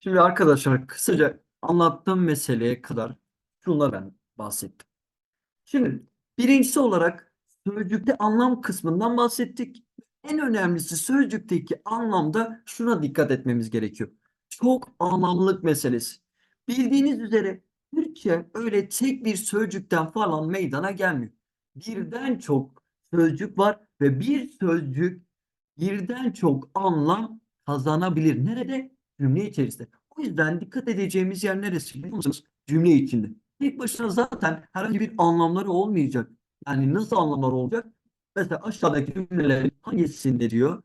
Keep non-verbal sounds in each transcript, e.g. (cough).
Şimdi arkadaşlar kısaca anlattığım meseleye kadar şunla ben bahsettim. Şimdi birincisi olarak sözcükte anlam kısmından bahsettik. En önemlisi sözcükteki anlamda şuna dikkat etmemiz gerekiyor. Çok anlamlılık meselesi. Bildiğiniz üzere Türkçe öyle tek bir sözcükten falan meydana gelmiyor. Birden çok sözcük var ve bir sözcük birden çok anlam kazanabilir. Nerede? Cümle içerisinde. O yüzden dikkat edeceğimiz yer neresi biliyor musunuz? Cümle içinde. Tek başına zaten herhangi bir anlamları olmayacak. Yani nasıl anlamlar olacak? Mesela aşağıdaki cümlelerin hangisinde diyor?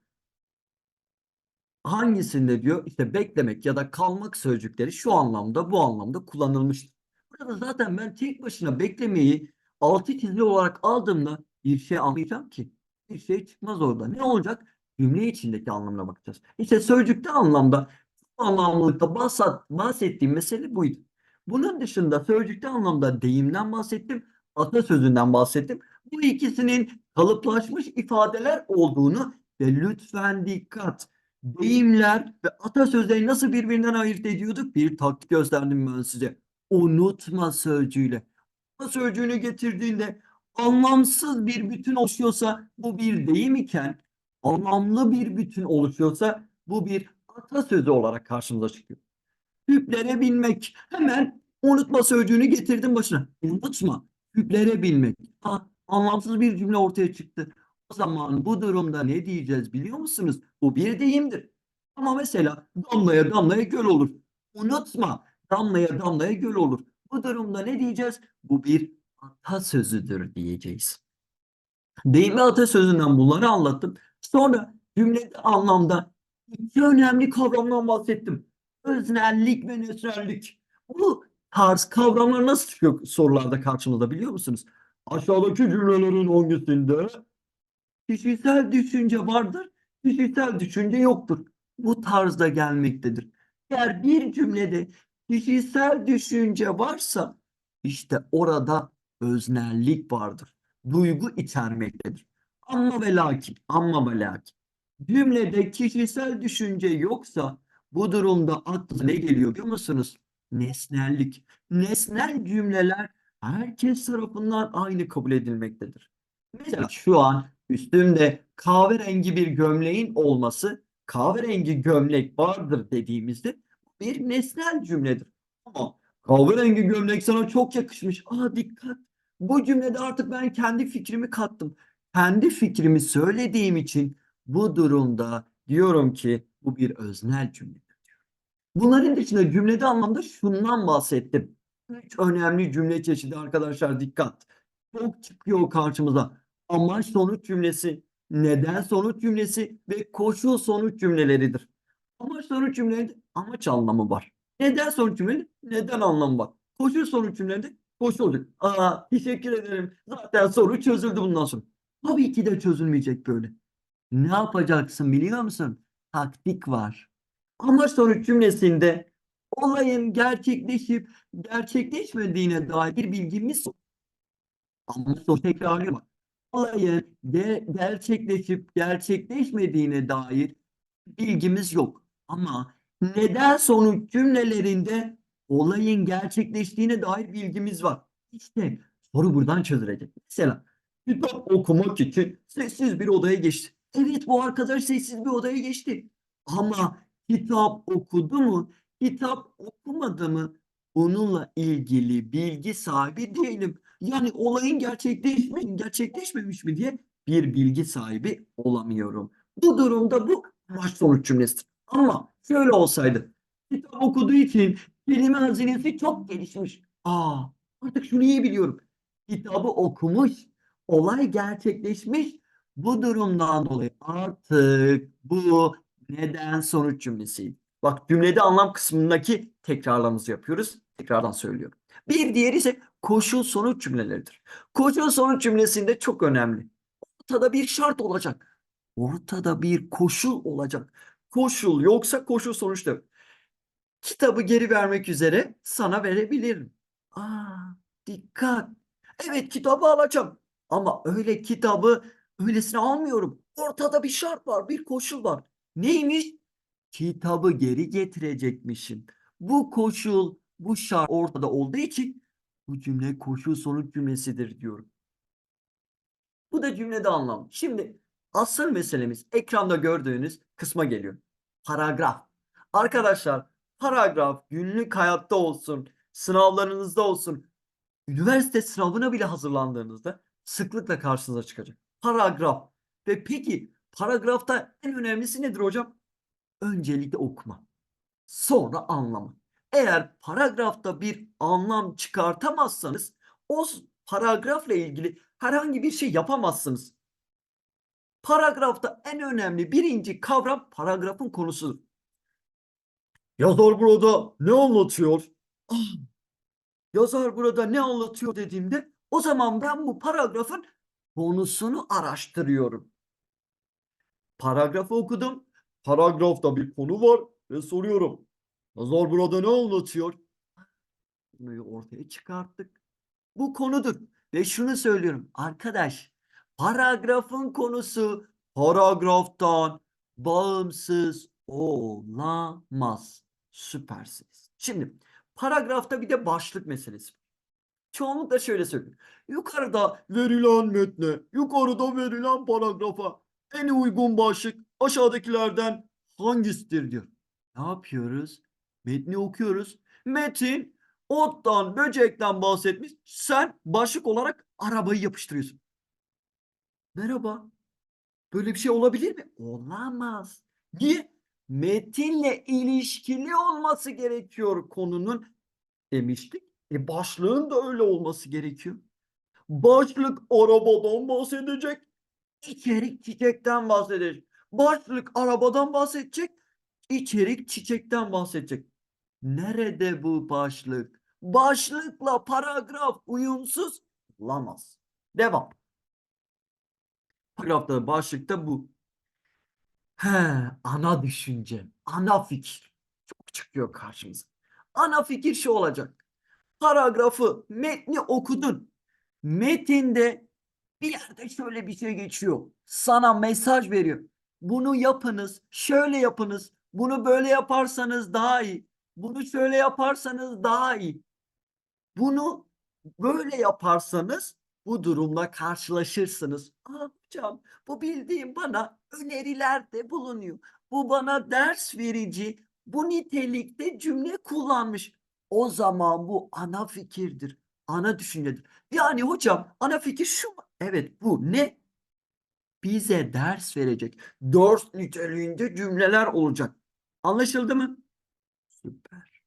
Hangisinde diyor? İşte beklemek ya da kalmak sözcükleri şu anlamda bu anlamda kullanılmıştır. Burada zaten ben tek başına beklemeyi altı çizili olarak aldığımda bir şey anlayacağım ki. Bir şey çıkmaz orada. Ne olacak? Cümle içindeki anlamına bakacağız. İşte sözcükte anlamda anlamlılıkta bahset- bahsettiğim mesele buydu. Bunun dışında sözcükte anlamda deyimden bahsettim, atasözünden bahsettim. Bu ikisinin kalıplaşmış ifadeler olduğunu ve lütfen dikkat. Deyimler ve atasözleri nasıl birbirinden ayırt ediyorduk? Bir taktik gösterdim ben size. Unutma sözcüğüyle. Unutma sözcüğünü getirdiğinde anlamsız bir bütün oluşuyorsa bu bir deyim iken anlamlı bir bütün oluşuyorsa bu bir atasözü olarak karşımıza çıkıyor. Hüplere binmek. Hemen unutma sözcüğünü getirdim başına. Unutma. Hüplere binmek. Ha, anlamsız bir cümle ortaya çıktı. O zaman bu durumda ne diyeceğiz biliyor musunuz? Bu bir deyimdir. Ama mesela damlaya damlaya göl olur. Unutma. Damlaya damlaya göl olur. Bu durumda ne diyeceğiz? Bu bir atasözüdür diyeceğiz. Deyim ve atasözünden bunları anlattım. Sonra cümlede anlamda iki önemli kavramdan bahsettim. Öznellik ve nesnellik. Bu tarz kavramlar nasıl çıkıyor sorularda karşımıza biliyor musunuz? Aşağıdaki cümlelerin hangisinde kişisel düşünce vardır, kişisel düşünce yoktur. Bu tarzda gelmektedir. Eğer bir cümlede kişisel düşünce varsa işte orada öznellik vardır. Duygu içermektedir. Ama ve lakin, ama ve lakin. Cümlede kişisel düşünce yoksa bu durumda aklınıza ne geliyor biliyor musunuz? Nesnellik. Nesnel cümleler herkes tarafından aynı kabul edilmektedir. Mesela şu an üstümde kahverengi bir gömleğin olması, kahverengi gömlek vardır dediğimizde bir nesnel cümledir. Ama kahverengi gömlek sana çok yakışmış. Aa dikkat. Bu cümlede artık ben kendi fikrimi kattım. Kendi fikrimi söylediğim için bu durumda diyorum ki bu bir öznel cümledir. Bunların dışında cümlede anlamda şundan bahsettim. Üç önemli cümle çeşidi arkadaşlar dikkat. Çok çıkıyor karşımıza. Amaç sonuç cümlesi, neden sonuç cümlesi ve koşul sonuç cümleleridir. Amaç sonuç cümlelerinde amaç anlamı var. Neden sonuç cümleleri? Neden anlamı var. Koşul sonuç cümlelerinde koşul olacak. Aa teşekkür ederim. Zaten soru çözüldü bundan sonra. Tabii ki de çözülmeyecek böyle. Ne yapacaksın biliyor musun? Taktik var. Amaç sonuç cümlesinde olayın gerçekleşip gerçekleşmediğine dair bir bilgimiz yok. Amaç sonuç tekrarlıyorum. Olayın ge- gerçekleşip gerçekleşmediğine dair bilgimiz yok. Ama neden sonuç cümlelerinde olayın gerçekleştiğine dair bilgimiz var. İşte soru buradan çözülecek. Mesela kitap okumak için sessiz bir odaya geçti. Evet bu arkadaş sessiz bir odaya geçti. Ama kitap okudu mu? Kitap okumadı mı? Bununla ilgili bilgi sahibi değilim. Yani olayın gerçekleşmiş, gerçekleşmemiş mi diye bir bilgi sahibi olamıyorum. Bu durumda bu amaç sonuç cümlesidir. Ama şöyle olsaydı. Kitap okuduğu için kelime hazinesi çok gelişmiş. Aa, artık şunu iyi biliyorum. Kitabı okumuş, olay gerçekleşmiş. Bu durumdan dolayı artık bu neden sonuç cümlesi. Bak cümlede anlam kısmındaki tekrarlarımızı yapıyoruz. Tekrardan söylüyorum. Bir diğeri ise koşul sonuç cümleleridir. Koşul sonuç cümlesinde çok önemli. Ortada bir şart olacak. Ortada bir koşul olacak. Koşul yoksa koşul sonuç demek. Kitabı geri vermek üzere sana verebilirim. Aa, dikkat. Evet kitabı alacağım. Ama öyle kitabı öylesine almıyorum. Ortada bir şart var, bir koşul var. Neymiş? kitabı geri getirecekmişim. Bu koşul, bu şart ortada olduğu için bu cümle koşul sonuç cümlesidir diyorum. Bu da cümlede anlam. Şimdi asıl meselemiz ekranda gördüğünüz kısma geliyor. Paragraf. Arkadaşlar paragraf günlük hayatta olsun, sınavlarınızda olsun, üniversite sınavına bile hazırlandığınızda sıklıkla karşınıza çıkacak. Paragraf. Ve peki paragrafta en önemlisi nedir hocam? Öncelikle okuma. Sonra anlama. Eğer paragrafta bir anlam çıkartamazsanız o paragrafla ilgili herhangi bir şey yapamazsınız. Paragrafta en önemli birinci kavram paragrafın konusudur. Yazar burada ne anlatıyor? Ah, yazar burada ne anlatıyor dediğimde o zaman ben bu paragrafın konusunu araştırıyorum. Paragrafı okudum. Paragrafta bir konu var ve soruyorum. Yazar burada ne anlatıyor? Konuyu ortaya çıkarttık. Bu konudur. Ve şunu söylüyorum. Arkadaş, paragrafın konusu paragraftan bağımsız olamaz. Süpersiniz. Şimdi paragrafta bir de başlık meselesi. Çoğunlukla şöyle söylüyorum. Yukarıda verilen metne, yukarıda verilen paragrafa en uygun başlık aşağıdakilerden hangisidir diyor. Ne yapıyoruz? Metni okuyoruz. Metin ottan, böcekten bahsetmiş. Sen başlık olarak arabayı yapıştırıyorsun. Merhaba. Böyle bir şey olabilir mi? Olamaz. Niye? Metinle ilişkili olması gerekiyor konunun demiştik. E başlığın da öyle olması gerekiyor. Başlık arabadan bahsedecek. İçerik çiçekten bahsedecek. Başlık arabadan bahsedecek. İçerik çiçekten bahsedecek. Nerede bu başlık? Başlıkla paragraf uyumsuz olamaz. Devam. Paragrafta başlıkta bu. He, ana düşünce, ana fikir. Çok çıkıyor karşımıza. Ana fikir şu olacak. Paragrafı, metni okudun. Metinde bir yerde şöyle bir şey geçiyor. Sana mesaj veriyor. Bunu yapınız, şöyle yapınız. Bunu böyle yaparsanız daha iyi. Bunu şöyle yaparsanız daha iyi. Bunu böyle yaparsanız bu durumla karşılaşırsınız. Aa, hocam bu bildiğim bana önerilerde bulunuyor. Bu bana ders verici, bu nitelikte cümle kullanmış. O zaman bu ana fikirdir, ana düşüncedir. Yani hocam ana fikir şu? Evet bu ne? Bize ders verecek. Ders niteliğinde cümleler olacak. Anlaşıldı mı? Süper.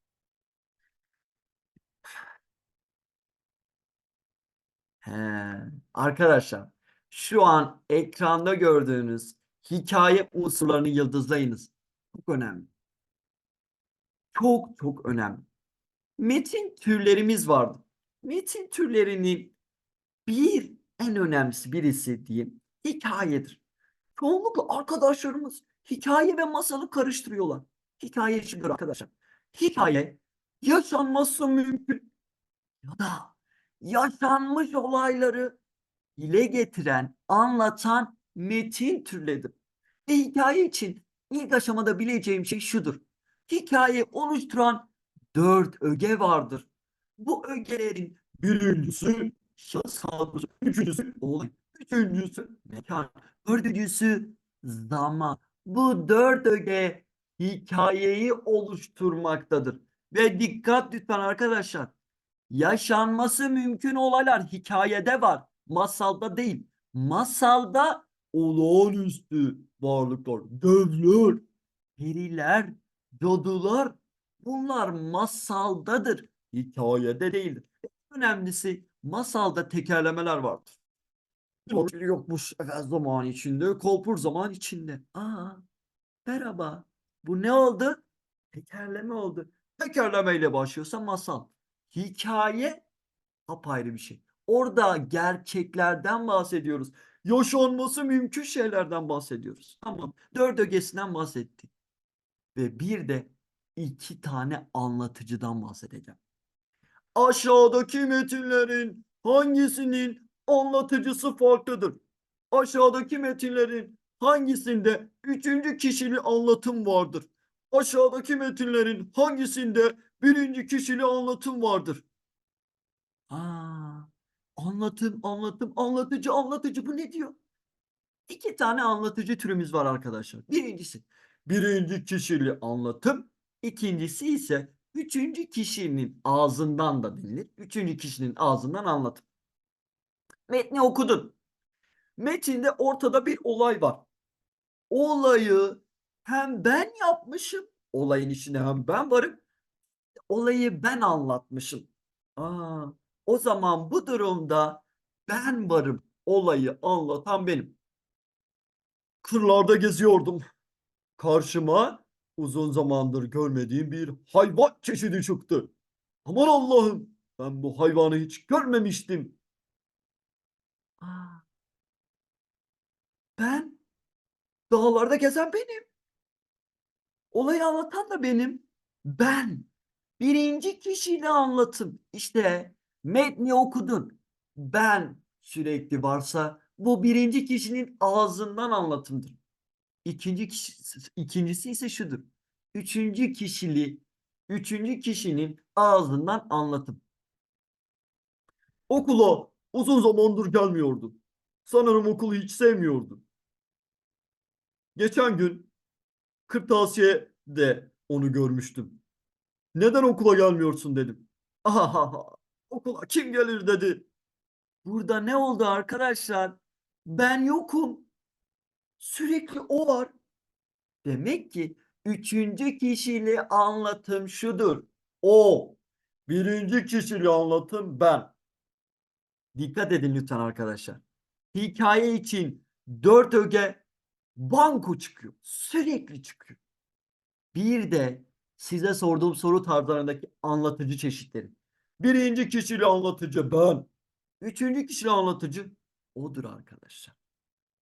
He, arkadaşlar şu an ekranda gördüğünüz hikaye unsurlarını yıldızlayınız. Çok önemli. Çok çok önemli. Metin türlerimiz vardı. Metin türlerinin bir en önemlisi birisi diyeyim hikayedir. Çoğunlukla arkadaşlarımız hikaye ve masalı karıştırıyorlar. Hikaye şimdi arkadaşlar. Hikaye yaşanması mümkün ya da yaşanmış olayları dile getiren, anlatan metin türleridir. Ve hikaye için ilk aşamada bileceğim şey şudur. Hikaye oluşturan dört öge vardır. Bu ögelerin birincisi şahıs üçüncüsü olay, üçüncüsü mekan, dördüncüsü zaman. Bu dört öge hikayeyi oluşturmaktadır. Ve dikkat lütfen arkadaşlar. Yaşanması mümkün olaylar hikayede var. Masalda değil. Masalda olağanüstü varlıklar, devler, periler, cadılar bunlar masaldadır. Hikayede değildir. En önemlisi masalda tekerlemeler vardır. Torpil yokmuş efendim zaman içinde, kolpur zaman içinde. Aa, merhaba. Bu ne oldu? Tekerleme oldu. Tekerlemeyle başlıyorsa masal. Hikaye apayrı bir şey. Orada gerçeklerden bahsediyoruz. Yaşanması mümkün şeylerden bahsediyoruz. Tamam. Dört ögesinden bahsettik. Ve bir de iki tane anlatıcıdan bahsedeceğim. Aşağıdaki metinlerin hangisinin anlatıcısı farklıdır? Aşağıdaki metinlerin hangisinde üçüncü kişili anlatım vardır? Aşağıdaki metinlerin hangisinde birinci kişili anlatım vardır? Aa, anlatım, anlatım, anlatıcı, anlatıcı. Bu ne diyor? İki tane anlatıcı türümüz var arkadaşlar. Birincisi birinci kişili anlatım. İkincisi ise üçüncü kişinin ağzından da denilir. Üçüncü kişinin ağzından anlatım. Metni okudun. Metinde ortada bir olay var. Olayı hem ben yapmışım, olayın içinde hem ben varım. Olayı ben anlatmışım. Aa, o zaman bu durumda ben varım. Olayı anlatan benim. Kırlarda geziyordum. Karşıma uzun zamandır görmediğim bir hayvan çeşidi çıktı. Aman Allah'ım ben bu hayvanı hiç görmemiştim. Ben dağlarda gezen benim. Olayı anlatan da benim. Ben. Birinci kişiyle anlatım. İşte metni okudun. Ben sürekli varsa bu birinci kişinin ağzından anlatımdır. İkinci kişi, ikincisi ise şudur. Üçüncü kişili, üçüncü kişinin ağzından anlatım. Okula uzun zamandır gelmiyordu. Sanırım okulu hiç sevmiyordu. Geçen gün kırtasiyede onu görmüştüm. Neden okula gelmiyorsun dedim. (laughs) Ahaha, okula kim gelir dedi. Burada ne oldu arkadaşlar? Ben yokum. Sürekli o var. Demek ki üçüncü kişili anlatım şudur. O. Birinci kişili anlatım ben. Dikkat edin lütfen arkadaşlar. Hikaye için dört öge banko çıkıyor. Sürekli çıkıyor. Bir de size sorduğum soru tarzlarındaki anlatıcı çeşitleri. Birinci kişili anlatıcı ben. Üçüncü kişili anlatıcı odur arkadaşlar.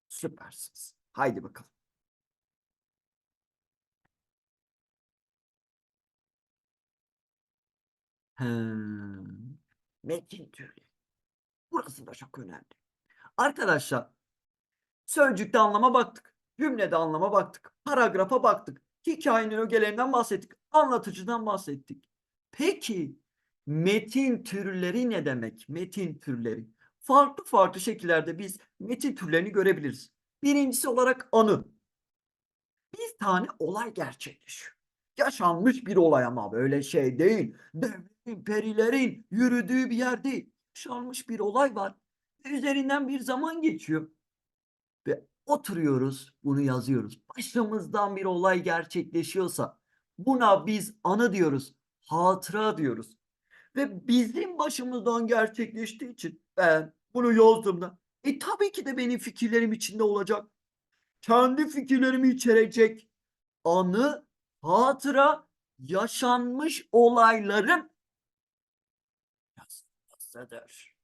Süpersiniz. Haydi bakalım. Hmm. Metin türü. Burası da çok önemli. Arkadaşlar sözcükte anlama baktık. Cümlede anlama baktık. Paragrafa baktık. Hikayenin ögelerinden bahsettik. Anlatıcıdan bahsettik. Peki metin türleri ne demek? Metin türleri. Farklı farklı şekillerde biz metin türlerini görebiliriz. Birincisi olarak anı. Bir tane olay gerçekleşiyor. Yaşanmış bir olay ama böyle şey değil. Devletin, perilerin yürüdüğü bir yer değil. Yaşanmış bir olay var. Üzerinden bir zaman geçiyor. Ve oturuyoruz, bunu yazıyoruz. Başımızdan bir olay gerçekleşiyorsa buna biz anı diyoruz, hatıra diyoruz. Ve bizim başımızdan gerçekleştiği için ben bunu yazdığımda e tabii ki de benim fikirlerim içinde olacak. Kendi fikirlerimi içerecek anı, hatıra, yaşanmış olaylarım yazısıdır.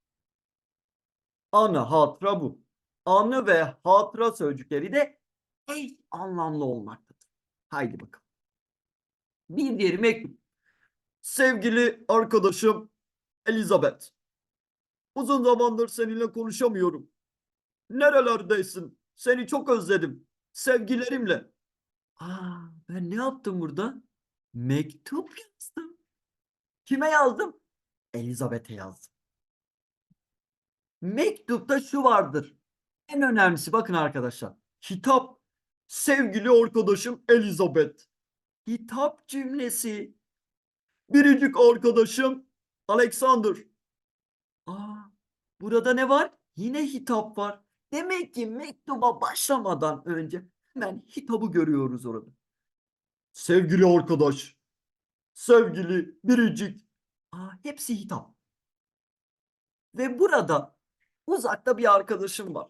Anı, hatıra bu. Anı ve hatıra sözcükleri de eş anlamlı olmaktadır. Haydi bakalım. Bir diğeri mektup. Sevgili arkadaşım Elizabeth. Uzun zamandır seninle konuşamıyorum. Nerelerdesin? Seni çok özledim. Sevgilerimle. Aa, ben ne yaptım burada? Mektup yazdım. Kime yazdım? Elizabeth'e yazdım. Mektupta şu vardır. En önemlisi bakın arkadaşlar. Hitap. Sevgili arkadaşım Elizabeth. Hitap cümlesi. Biricik arkadaşım Alexander. Aa, burada ne var? Yine hitap var. Demek ki mektuba başlamadan önce hemen hitabı görüyoruz orada. Sevgili arkadaş, sevgili biricik. Aa, hepsi hitap. Ve burada uzakta bir arkadaşım var.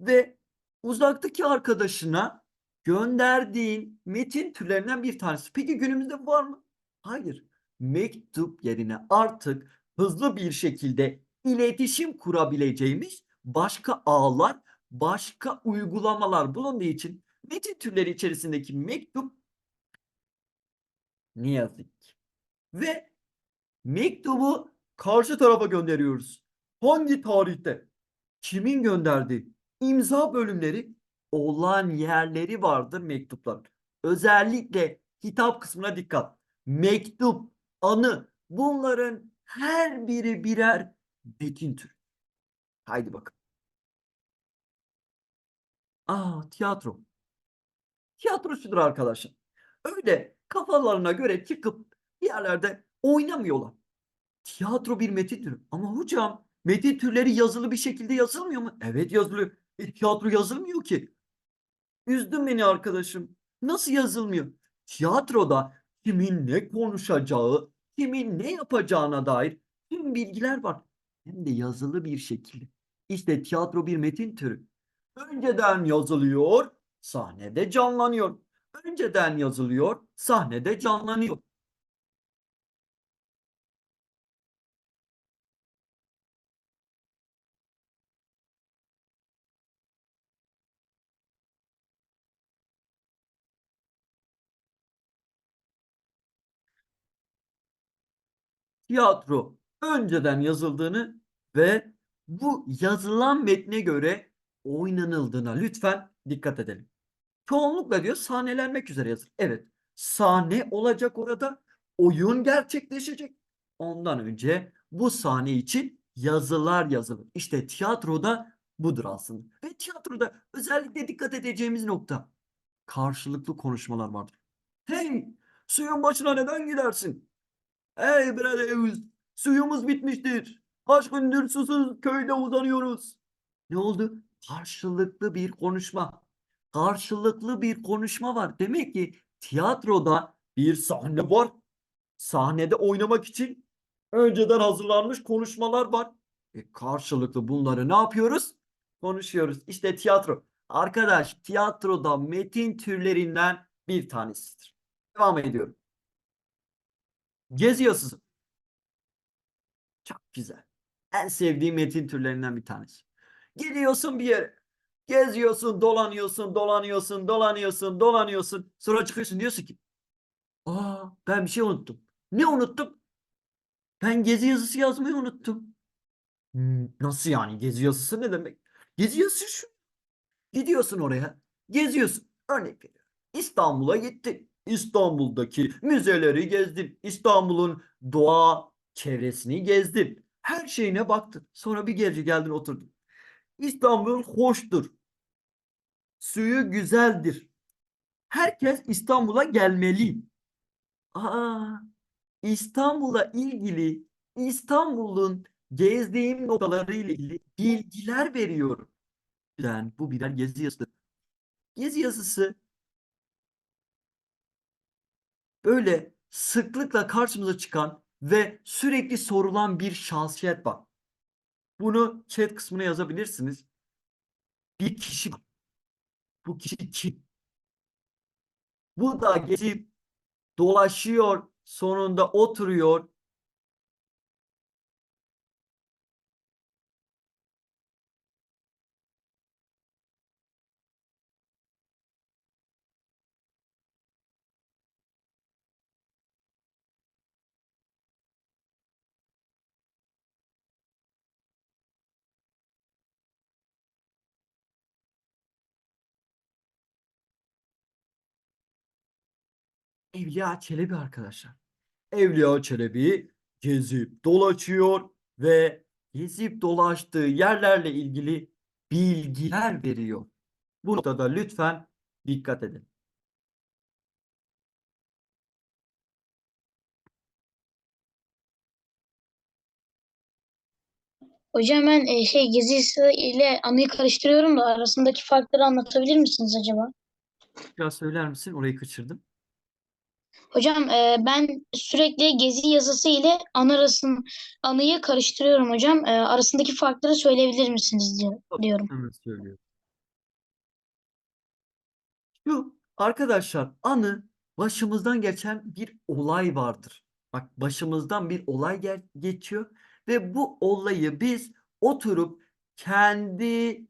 Ve uzaktaki arkadaşına gönderdiğin metin türlerinden bir tanesi. Peki günümüzde var mı? Hayır. Mektup yerine artık hızlı bir şekilde iletişim kurabileceğimiz başka ağlar, başka uygulamalar bulunduğu için metin türleri içerisindeki mektup ne yazık ki. Ve mektubu karşı tarafa gönderiyoruz. Hangi tarihte? Kimin gönderdiği? İmza bölümleri olan yerleri vardır mektuplar. Özellikle hitap kısmına dikkat. Mektup, anı bunların her biri birer metin türü. Haydi bakalım. Aa tiyatro. Tiyatro şudur arkadaşlar. Öyle kafalarına göre çıkıp bir yerlerde oynamıyorlar. Tiyatro bir metin türü. Ama hocam metin türleri yazılı bir şekilde yazılmıyor mu? Evet yazılıyor. E, tiyatro yazılmıyor ki. Üzdün beni arkadaşım. Nasıl yazılmıyor? Tiyatroda kimin ne konuşacağı, kimin ne yapacağına dair tüm bilgiler var. Hem de yazılı bir şekilde. İşte tiyatro bir metin türü. Önceden yazılıyor, sahnede canlanıyor. Önceden yazılıyor, sahnede canlanıyor. tiyatro önceden yazıldığını ve bu yazılan metne göre oynanıldığına lütfen dikkat edelim. Çoğunlukla diyor sahnelenmek üzere yazılır. Evet, sahne olacak orada, oyun gerçekleşecek. Ondan önce bu sahne için yazılar yazılır. İşte tiyatroda budur aslında. Ve tiyatroda özellikle dikkat edeceğimiz nokta karşılıklı konuşmalar vardır. Hey, suyun başına neden gidersin? Hey Bredeus, suyumuz bitmiştir. Kaç gündür susuz köyde uzanıyoruz. Ne oldu? Karşılıklı bir konuşma. Karşılıklı bir konuşma var. Demek ki tiyatroda bir sahne var. Sahnede oynamak için önceden hazırlanmış konuşmalar var. E karşılıklı bunları ne yapıyoruz? Konuşuyoruz. İşte tiyatro. Arkadaş tiyatroda metin türlerinden bir tanesidir. Devam ediyorum. Gezi yazısı. Çok güzel. En sevdiğim metin türlerinden bir tanesi. Gidiyorsun bir yere. Geziyorsun, dolanıyorsun, dolanıyorsun, dolanıyorsun, dolanıyorsun. Sonra çıkıyorsun diyorsun ki Aa ben bir şey unuttum. Ne unuttum? Ben gezi yazısı yazmayı unuttum. Hmm, nasıl yani? Gezi yazısı ne demek? Gezi yazısı şu. Gidiyorsun oraya. Geziyorsun. Örnek veriyorum. İstanbul'a gittin. İstanbul'daki müzeleri gezdin. İstanbul'un doğa çevresini gezdin. Her şeyine baktın. Sonra bir gece geldin oturdun. İstanbul hoştur. Suyu güzeldir. Herkes İstanbul'a gelmeli. Aa, İstanbul'a ilgili İstanbul'un gezdiğim noktaları ile ilgili bilgiler veriyorum. Yani bu birer gezi yazısı. Gezi yazısı böyle sıklıkla karşımıza çıkan ve sürekli sorulan bir şahsiyet var. Bunu chat kısmına yazabilirsiniz. Bir kişi. Bu kişi kim? Bu da gezip dolaşıyor, sonunda oturuyor. Evliya Çelebi arkadaşlar. Evliya Çelebi gezip dolaşıyor ve gezip dolaştığı yerlerle ilgili bilgiler veriyor. Bu noktada lütfen dikkat edin. Hocam ben e, şey gezisi ile anıyı karıştırıyorum da arasındaki farkları anlatabilir misiniz acaba? Biraz söyler misin? Orayı kaçırdım. Hocam e, ben sürekli gezi yazısı ile anı arasın anıyı karıştırıyorum hocam. E, arasındaki farkları söyleyebilir misiniz diyor, diyorum. Hemen söylüyorum. Şu arkadaşlar anı başımızdan geçen bir olay vardır. Bak başımızdan bir olay geçiyor ve bu olayı biz oturup kendi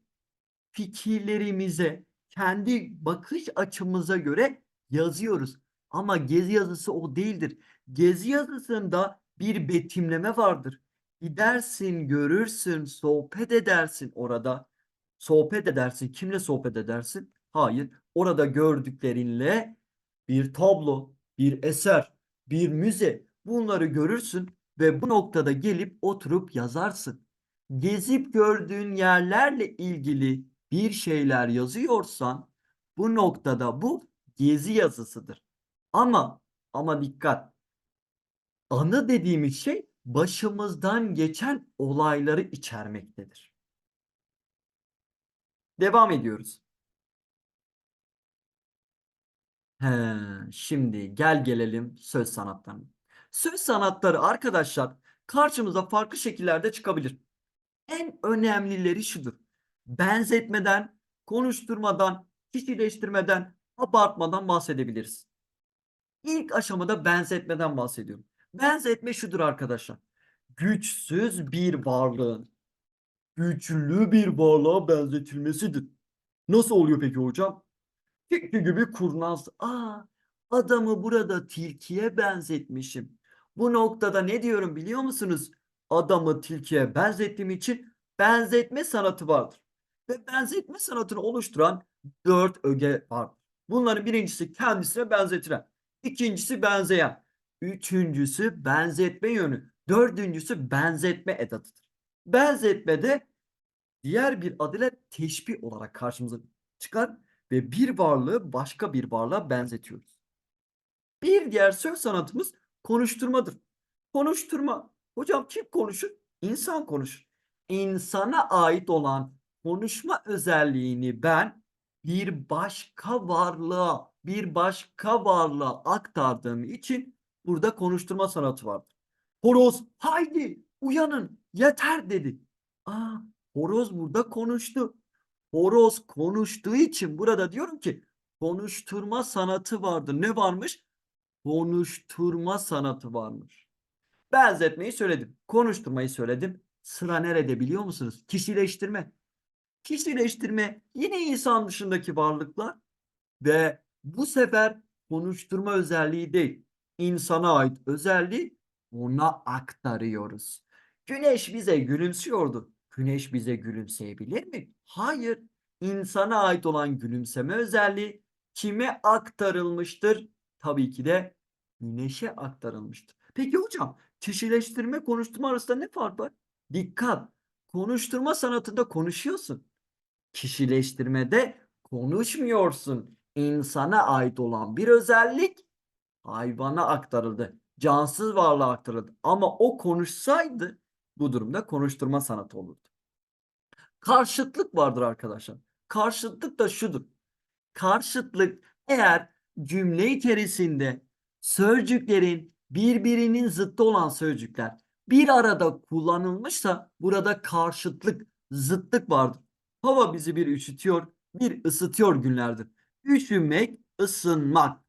fikirlerimize, kendi bakış açımıza göre yazıyoruz. Ama gezi yazısı o değildir. Gezi yazısında bir betimleme vardır. Gidersin, görürsün, sohbet edersin orada. Sohbet edersin. Kimle sohbet edersin? Hayır. Orada gördüklerinle bir tablo, bir eser, bir müze bunları görürsün ve bu noktada gelip oturup yazarsın. Gezip gördüğün yerlerle ilgili bir şeyler yazıyorsan bu noktada bu gezi yazısıdır. Ama ama dikkat. Anı dediğimiz şey başımızdan geçen olayları içermektedir. Devam ediyoruz. He, şimdi gel gelelim söz sanatlarına. Söz sanatları arkadaşlar karşımıza farklı şekillerde çıkabilir. En önemlileri şudur. Benzetmeden, konuşturmadan, kişileştirmeden, abartmadan bahsedebiliriz. İlk aşamada benzetmeden bahsediyorum. Benzetme şudur arkadaşlar. Güçsüz bir varlığın güçlü bir varlığa benzetilmesidir. Nasıl oluyor peki hocam? Tilki gibi kurnaz. Aa, adamı burada tilkiye benzetmişim. Bu noktada ne diyorum biliyor musunuz? Adamı tilkiye benzettiğim için benzetme sanatı vardır. Ve benzetme sanatını oluşturan dört öge vardır. Bunların birincisi kendisine benzetilen, ikincisi benzeyen, üçüncüsü benzetme yönü, dördüncüsü benzetme edatıdır. Benzetmede diğer bir adıyla teşbih olarak karşımıza çıkar ve bir varlığı başka bir varlığa benzetiyoruz. Bir diğer söz sanatımız konuşturmadır. Konuşturma. Hocam kim konuşur? İnsan konuşur. İnsana ait olan konuşma özelliğini ben bir başka varlığa, bir başka varlığa aktardığım için burada konuşturma sanatı vardır. Horoz haydi uyanın yeter dedi. Aa, horoz burada konuştu. Horoz konuştuğu için burada diyorum ki konuşturma sanatı vardır. Ne varmış? Konuşturma sanatı varmış. Benzetmeyi söyledim. Konuşturmayı söyledim. Sıra nerede biliyor musunuz? Kişileştirme. Kişileştirme yine insan dışındaki varlıklar ve bu sefer konuşturma özelliği değil. insana ait özelliği ona aktarıyoruz. Güneş bize gülümsüyordu. Güneş bize gülümseyebilir mi? Hayır. İnsana ait olan gülümseme özelliği kime aktarılmıştır? Tabii ki de güneşe aktarılmıştır. Peki hocam, kişileştirme konuşturma arasında ne fark var? Dikkat. Konuşturma sanatında konuşuyorsun. Kişileştirmede konuşmuyorsun. İnsana ait olan bir özellik hayvana aktarıldı. Cansız varlığa aktarıldı. Ama o konuşsaydı bu durumda konuşturma sanatı olurdu. Karşıtlık vardır arkadaşlar. Karşıtlık da şudur. Karşıtlık eğer cümle içerisinde sözcüklerin birbirinin zıttı olan sözcükler bir arada kullanılmışsa burada karşıtlık, zıtlık vardır. Hava bizi bir üşütüyor, bir ısıtıyor günlerdir. Üşümek, ısınmak.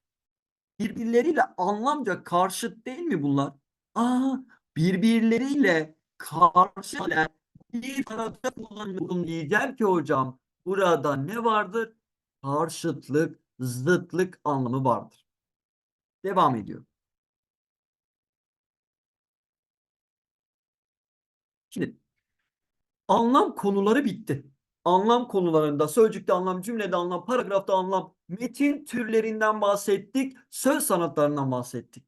Birbirleriyle anlamca karşıt değil mi bunlar? Aa, birbirleriyle karşı bir arada kullanılır diyeceğim ki hocam burada ne vardır? Karşıtlık, zıtlık anlamı vardır. Devam ediyor. Şimdi anlam konuları bitti. Anlam konularında sözcükte anlam, cümlede anlam, paragrafta anlam, metin türlerinden bahsettik, söz sanatlarından bahsettik.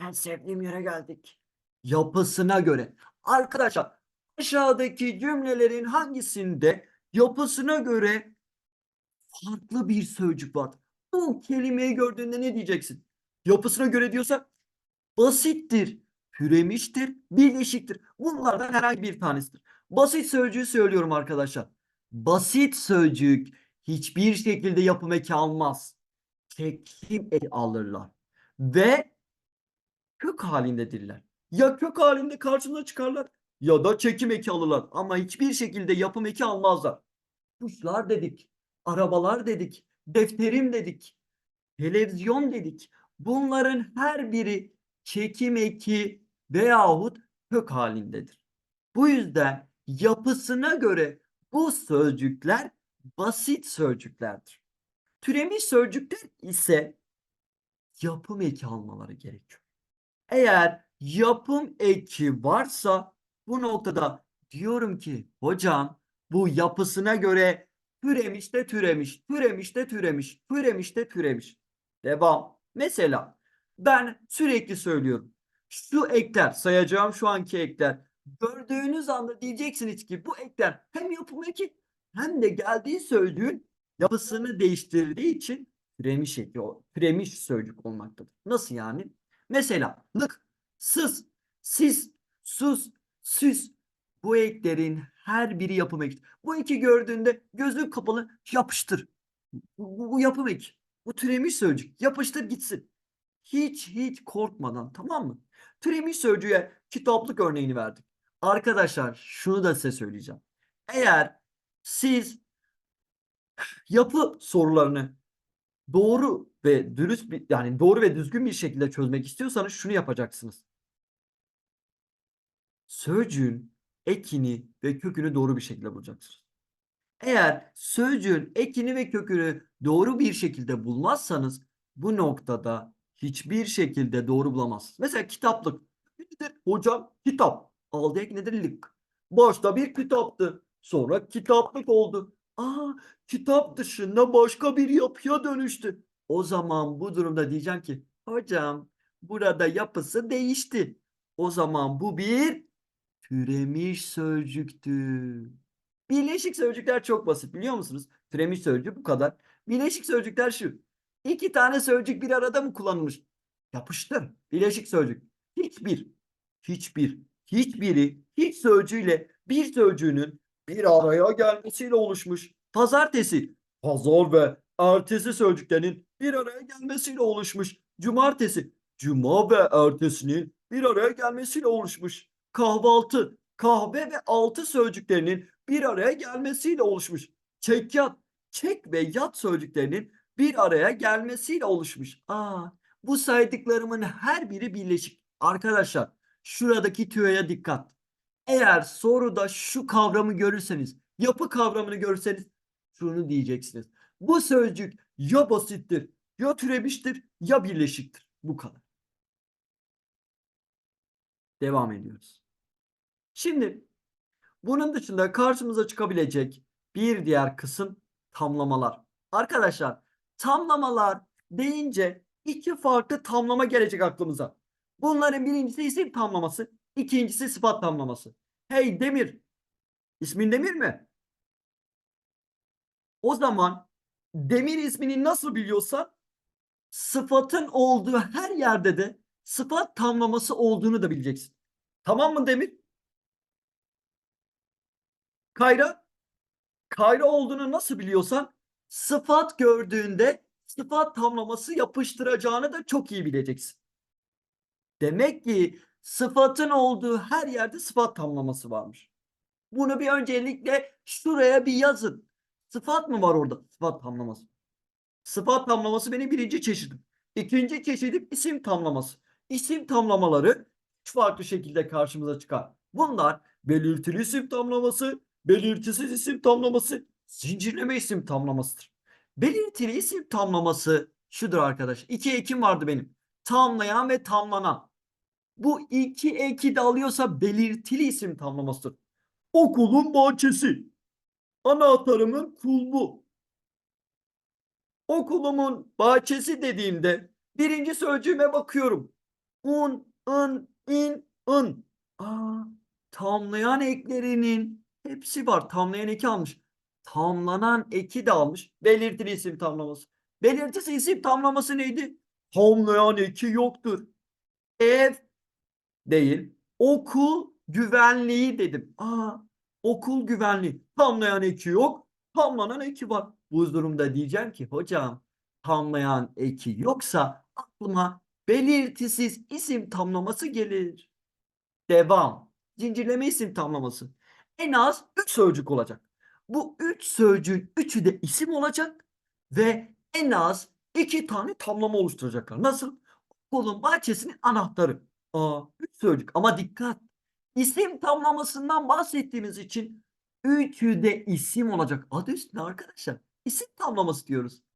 En sevdiğim yere geldik. Yapısına göre. Arkadaşlar aşağıdaki cümlelerin hangisinde yapısına göre farklı bir sözcük var? Bu kelimeyi gördüğünde ne diyeceksin? Yapısına göre diyorsa basittir, türemiştir, birleşiktir. Bunlardan herhangi bir tanesidir. Basit sözcüğü söylüyorum arkadaşlar. Basit sözcük hiçbir şekilde yapım eki almaz. Çekim eki alırlar. Ve kök halindedirler. Ya kök halinde karşımıza çıkarlar ya da çekim eki alırlar. Ama hiçbir şekilde yapım eki almazlar. Kuşlar dedik, arabalar dedik, defterim dedik, televizyon dedik. Bunların her biri çekim eki veyahut kök halindedir. Bu yüzden yapısına göre bu sözcükler basit sözcüklerdir. Türemiş sözcükler ise yapım eki almaları gerekiyor. Eğer yapım eki varsa bu noktada diyorum ki hocam bu yapısına göre türemiş de türemiş, türemiş de türemiş, türemiş de türemiş. Devam. Mesela Ben sürekli söylüyorum. Şu ekler, sayacağım şu anki ekler. Gördüğünüz anda diyeceksiniz ki bu ekler hem yapım eki hem de geldiği sözcüğün yapısını değiştirdiği için türemiş eki, türemiş sözcük olmaktadır. Nasıl yani? Mesela lık, sız, siz, sus, süs. Bu eklerin her biri yapım eki. Bu eki gördüğünde gözün kapalı yapıştır. Bu, bu yapım eki. Bu türemiş sözcük. Yapıştır gitsin. Hiç hiç korkmadan tamam mı? Türemiş sözcüğe kitaplık örneğini verdik. Arkadaşlar şunu da size söyleyeceğim. Eğer siz yapı sorularını doğru ve dürüst bir yani doğru ve düzgün bir şekilde çözmek istiyorsanız şunu yapacaksınız. Sözcüğün ekini ve kökünü doğru bir şekilde bulacaksınız. Eğer sözcüğün ekini ve kökünü doğru bir şekilde bulmazsanız bu noktada hiçbir şekilde doğru bulamazsınız. Mesela kitaplık. Nedir? Hocam kitap. Aldı ek nedir? Lık. Başta bir kitaptı. Sonra kitaplık oldu. Aa kitap dışında başka bir yapıya dönüştü. O zaman bu durumda diyeceğim ki hocam burada yapısı değişti. O zaman bu bir türemiş sözcüktür. Birleşik sözcükler çok basit biliyor musunuz? Türemiş sözcüğü bu kadar. Birleşik sözcükler şu. İki tane sözcük bir arada mı kullanılmış? Yapıştır. Birleşik sözcük. Hiçbir, hiçbir, hiçbiri, hiç sözcüğüyle bir sözcüğünün bir araya gelmesiyle oluşmuş. Pazartesi, pazar ve ertesi sözcüklerinin bir araya gelmesiyle oluşmuş. Cumartesi, cuma ve ertesinin bir araya gelmesiyle oluşmuş. Kahvaltı, kahve ve altı sözcüklerinin bir araya gelmesiyle oluşmuş. Çekyat, çek ve yat sözcüklerinin bir araya gelmesiyle oluşmuş. Aa, bu saydıklarımın her biri birleşik. Arkadaşlar, şuradaki tüyoya dikkat. Eğer soruda şu kavramı görürseniz, yapı kavramını görürseniz şunu diyeceksiniz. Bu sözcük ya basittir, ya türemiştir, ya birleşiktir. Bu kadar. Devam ediyoruz. Şimdi bunun dışında karşımıza çıkabilecek bir diğer kısım tamlamalar. Arkadaşlar tamlamalar deyince iki farklı tamlama gelecek aklımıza. Bunların birincisi isim tamlaması, ikincisi sıfat tamlaması. Hey Demir, ismin Demir mi? O zaman Demir ismini nasıl biliyorsan sıfatın olduğu her yerde de sıfat tamlaması olduğunu da bileceksin. Tamam mı Demir? Kayra, Kayra olduğunu nasıl biliyorsan sıfat gördüğünde sıfat tamlaması yapıştıracağını da çok iyi bileceksin. Demek ki sıfatın olduğu her yerde sıfat tamlaması varmış. Bunu bir öncelikle şuraya bir yazın. Sıfat mı var orada? Sıfat tamlaması. Sıfat tamlaması benim birinci çeşidim. İkinci çeşidim isim tamlaması. İsim tamlamaları üç farklı şekilde karşımıza çıkar. Bunlar belirtili isim tamlaması, belirtisiz isim tamlaması, zincirleme isim tamlamasıdır. Belirtili isim tamlaması şudur arkadaş. İki ekim vardı benim. Tamlayan ve tamlanan. Bu iki eki de alıyorsa belirtili isim tamlamasıdır. Okulun bahçesi. Anahtarımın kulbu. Okulumun bahçesi dediğimde birinci sözcüğüme bakıyorum. Un, ın, in, ın. Aa, tamlayan eklerinin hepsi var. Tamlayan eki almış. Tamlanan eki de almış. Belirtili isim tamlaması. Belirtisi isim tamlaması neydi? Tamlayan eki yoktur. Ev değil. Okul güvenliği dedim. Aa, okul güvenliği. Tamlayan eki yok. Tamlanan eki var. Bu durumda diyeceğim ki hocam tamlayan eki yoksa aklıma belirtisiz isim tamlaması gelir. Devam. Zincirleme isim tamlaması. En az 3 sözcük olacak. Bu 3 sözcüğün üçü de isim olacak ve en az 2 tane tamlama oluşturacaklar. Nasıl? Okulun bahçesinin anahtarı. Aa, 3 sözcük ama dikkat. İsim tamlamasından bahsettiğimiz için üçü de isim olacak. Adı üstünde arkadaşlar. İsim tamlaması diyoruz.